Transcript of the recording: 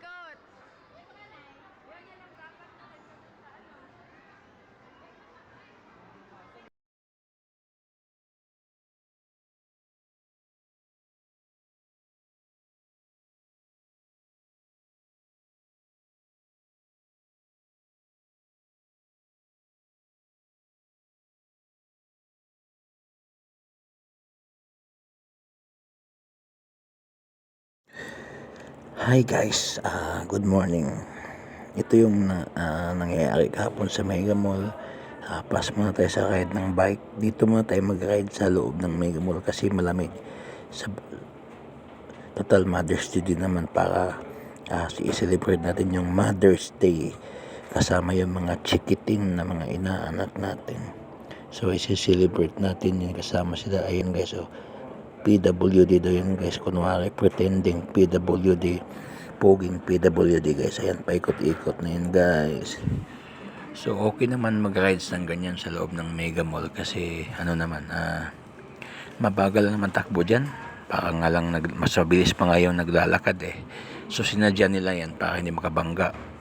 go. Hi guys, ah good morning. Ito yung ah, nangyayari kahapon sa Mega Mall. Ah, pas muna tayo sa ride ng bike. Dito muna tayo mag-ride sa loob ng Mega Mall kasi malamig. Sa, total Mother's Day din naman para ah, i-celebrate natin yung Mother's Day kasama yung mga chikiting na mga inaanak natin. So, isi-celebrate natin yun kasama sila. Ayun guys, oh, PWD daw yun guys. Kunwari, pretending PWD. Poging PWD guys. Ayan, paikot-ikot na yun guys. So, okay naman mag-rides ng ganyan sa loob ng Mega Mall kasi ano naman, ah, mabagal naman takbo dyan. Para nga lang, nag, mas mabilis pa nga yung naglalakad eh. So, sinadya nila yan para hindi makabangga.